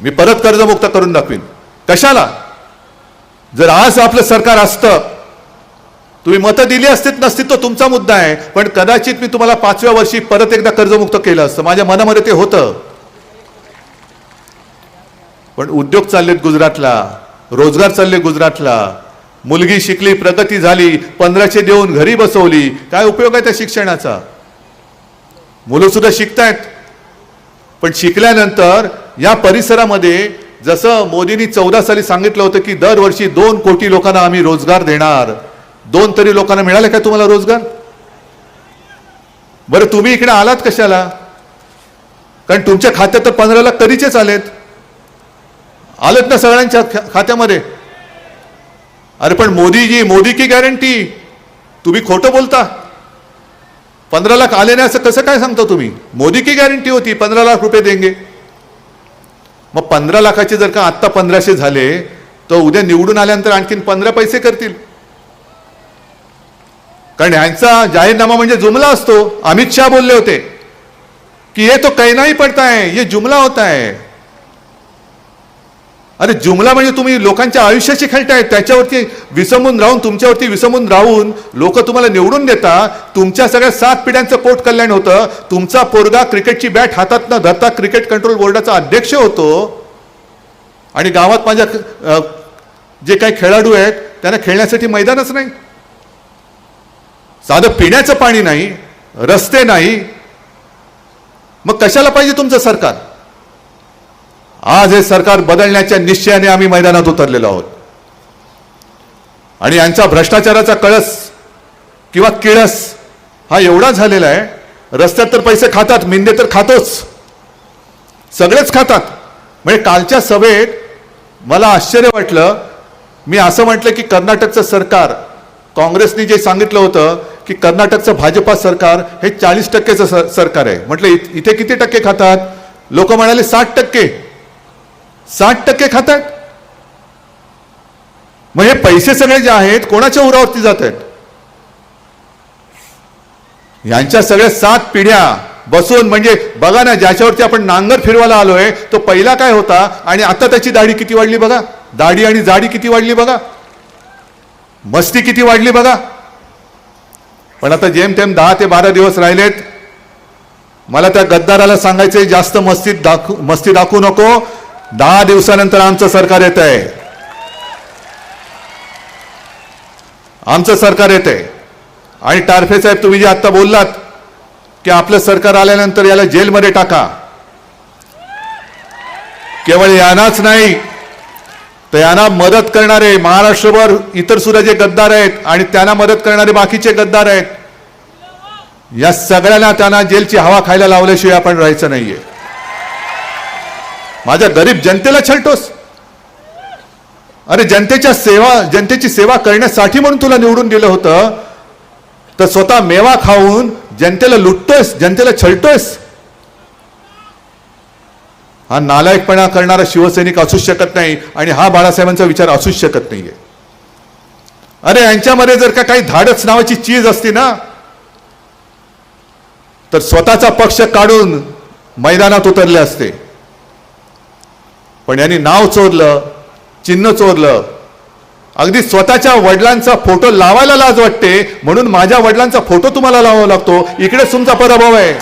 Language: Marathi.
मी परत कर्जमुक्त करून दाखवीन. कशाला? जर आज आपलं सरकार असतं तुम्ही मतं दिली असतीत नसतीत तो तुमचा मुद्दा आहे. पण कदाचित मी तुम्हाला पाचव्या वर्षी परत एकदा कर्जमुक्त केलं असतं. माझ्या मनामध्ये ते होतं. पण उद्योग चाललेत गुजरातला रोजगार चालले गुजरातला. मुलगी शिकली प्रगती झाली पंधराशे देऊन घरी बसवली. काय उपयोग आहे त्या शिक्षणाचा? मुलं सुद्धा शिकतायत. पण शिकल्यानंतर या परिसरामध्ये जसं मोदींनी चौदा साली सांगितलं होतं की दरवर्षी दोन कोटी लोकांना आम्ही रोजगार देणार. दोन तरी लोकांना मिळाले का तुम्हाला रोजगार? बरं तुम्ही इकडे आलात कशाला? कारण तुमच्या खात्यात तर पंधरा लाख कधीचेच आलेत. आलेत ना सगळ्यांच्या खात्यामध्ये. अरे पण मोदीजी मोदी की गॅरंटी? तुम्ही खोटं बोलता. पंधरा लाख आले नाही असं कसं काय सांगता तुम्ही? मोदी की गॅरंटी होती पंधरा लाख रुपये देंगे. मग पंधरा लाखाचे जर का आत्ता पंधराशे झाले तर उद्या निवडून आल्यानंतर आणखीन पंधरा पैसे करतील. कारण ह्यांचा जाहीरनामा म्हणजे जुमला असतो. अमित शहा बोलले होते कि ये तो कहना ही पडता है ये जुमला होता है अरे जुमला म्हणजे तुम्ही लोकांच्या आयुष्याशी खेळताय त्याच्यावरती विसंबून राहून तुमच्यावरती विसंबून राहून लोक तुम्हाला निवडून देता तुमच्या सगळ्या सात पिढ्यांचं पोट कल्याण होतं तुमचा पोरगा क्रिकेटची बॅट हातात न धरता क्रिकेट कंट्रोल बोर्डाचा अध्यक्ष होतो. आणि गावात माझ्या जे काही खेळाडू आहेत त्यांना खेळण्यासाठी मैदानच नाही. साधं पिण्याचं पाणी नाही रस्ते नाही. मग कशाला पाहिजे तुमचं सरकार? आज हे सरकार बदलण्याच्या निश्चयाने आम्ही मैदानात उतरलेलो आहोत. आणि यांचा भ्रष्टाचाराचा कळस किंवा किळस हा एवढा झालेला आहे रस्त्यात तर पैसे खातात मिंदे तर खातोच. सगळेच खातात. म्हणजे कालच्या सभेत मला आश्चर्य वाटलं. मी असं म्हटलं की कर्नाटकचं सरकार काँग्रेसने जे सांगितलं होतं की कर्नाटकचं भाजपा सरकार हे चाळीस टक्केचं सर- सरकार आहे. म्हटलं इथे किती टक्के खातात? लोक म्हणाले साठ टक्के. साठ टक्के खातात. मग हे पैसे सगळे जे आहेत कोणाच्या उरावरती जात आहेत? यांच्या सगळ्या सात पिढ्या बसून म्हणजे बघा ना ज्याच्यावरती आपण नांगर फिरवायला आलोय तो पहिला काय होता? आणि आता त्याची दाढी किती वाढली बघा? दाढी आणि जाडी किती वाढली बघा? मस्ती किती वाढली बघा? पण आता जेमतेम दहा ते बारा दिवस राहिलेत. मला त्या गद्दाराला सांगायचंय जास्त मस्तीत दाखवू मस्ती दाखवू नको. दहा दिवसानंतर आमचं सरकार येत आहे. आमचं सरकार येत आहे. आणि टारफे साहेब तुम्ही जे आता बोललात की आपलं सरकार आल्यानंतर याला जेलमध्ये टाका. केवळ यांनाच नाही तर यांना मदत करणारे महाराष्ट्रभर इतर सुद्धा जे गद्दार आहेत आणि त्यांना मदत करणारे बाकीचे गद्दार आहेत या सगळ्यांना त्यांना जेलची हवा खायला लावल्याशिवाय आपण राहायचं नाहीये. माझ्या गरीब जनतेला छलटोस. अरे जनतेच्या सेवा जनतेची सेवा करण्यासाठी म्हणून तुला निवडून दिलं होतं तर स्वतः मेवा खाऊन जनतेला लुटतोयस जनतेला छळतोयस हा नालायकपणा करणारा शिवसैनिक असूच शकत नाही आणि हा बाळासाहेबांचा विचार असूच शकत नाहीये. अरे यांच्यामध्ये जर का काही धाडस नावाची चीज असती ना तर स्वतःचा पक्ष काढून मैदानात उतरले असते. पण यांनी नाव चोरलं चिन्ह चोरलं. अगदी स्वतःच्या वडिलांचा फोटो लावायला लाज वाटते म्हणून माझ्या वडिलांचा फोटो तुम्हाला लावावा लागतो. इकडेच तुमचा पराभव आहे.